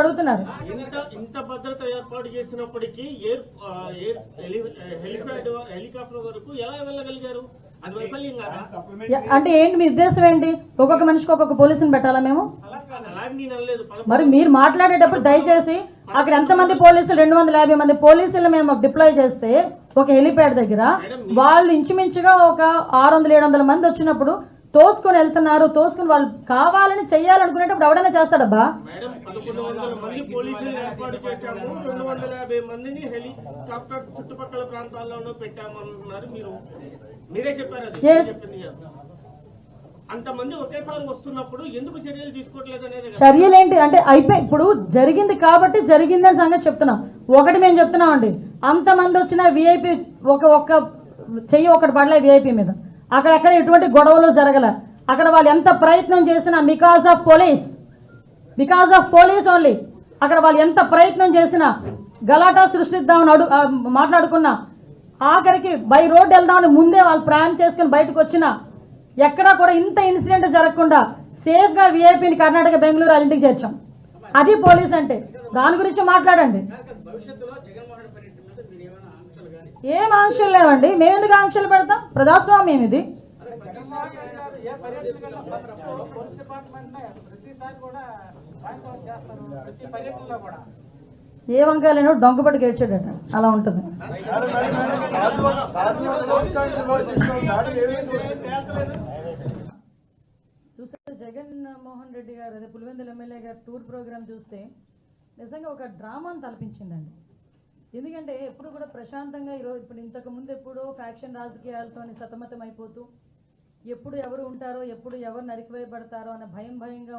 అడుగుతున్నారు. ఇంత ఇంత భద్రత ఏర్పాటు చేసినప్పటికీ హెలికాప్టర్ వరకు ఎలా వెళ్ళగలిగారు? అంటే ఏంటి మీ ఉద్దేశం ఏంటి? ఒక్కొక్క మనిషికి ఒక్కొక్క పోలీసుని పెట్టాలా మేము? మరి మీరు మాట్లాడేటప్పుడు దయచేసి అక్కడ ఎంతమంది పోలీసులు రెండు వందల యాభై మంది పోలీసులు మేము డిప్లాయ్ చేస్తే ఒక హెలిప్యాడ్ దగ్గర వాళ్ళు ఇంచుమించుగా ఒక ఆరు వందల ఏడు వందల మంది వచ్చినప్పుడు తోసుకొని వెళ్తున్నారు తోసుకొని వాళ్ళు కావాలని చెయ్యాలనుకునేటప్పుడు ఎవడైనా చేస్తాడబ్బా? చుట్టుపక్కల ప్రాంతాల్లోనూ మీరు. మీరే చెప్పారు అంతమంది ఒకేసారి వస్తున్నప్పుడు ఎందుకు చర్యలు తీసుకోవట్లేదు అనేది కదా. చర్యలేంటి అంటే అయిపోయి ఇప్పుడు జరిగింది కాబట్టి జరిగిందని సంగతి చెప్తున్నాం. ఒకటి మేము చెప్తున్నామండి. అంతమంది వచ్చిన విఐపి ఒక ఒక్క చెయ్యి ఒకటి పడలే విఐపి మీద. అక్కడక్కడ ఎటువంటి గొడవలు జరగల. అక్కడ వాళ్ళు ఎంత ప్రయత్నం చేసినా because of police because of police only అక్కడ వాళ్ళు ఎంత ప్రయత్నం చేసినా గలాటా సృష్టిద్దామని అడు మాట్లాడుకున్నా. ఆఖరికి బై రోడ్ వెళ్దామని ముందే వాళ్ళు ప్రయాణం చేసుకుని బయటకు వచ్చినా ఎక్కడా కూడా ఇంత ఇన్సిడెంట్ జరగకుండా సేఫ్గా విఐపిని కర్ణాటక బెంగళూరు వాళ్ళ ఇంటికి చేర్చాం. అది పోలీస్ అంటే. దాని గురించి మాట్లాడండి. ఏం ఆంక్షలు లేవండి. మేము ఎందుకు ఆంక్షలు పెడతాం? ప్రజాస్వామ్యం ఇది. ఏ పర్యటనలో పోలీస్ డిపార్ట్మెంట్ డొంకపడి అలా ఉంటుంది. చూస్తే జగన్ మోహన్ రెడ్డి గారు అదే పులివెందుల ఎమ్మెల్యే గారు టూర్ ప్రోగ్రామ్ చూస్తే నిజంగా ఒక డ్రామాను తలపించిందండి. ఎందుకంటే ఎప్పుడు కూడా ప్రశాంతంగా ఈరోజు ఇప్పుడు ఇంతకు ముందు ఎప్పుడో ఫ్యాక్షన్ రాజకీయాలతో సతమతం అయిపోతూ ఎప్పుడు ఎవరు ఉంటారో ఎప్పుడు ఎవరు నరికివేయబడతారో అన్న భయం భయంగా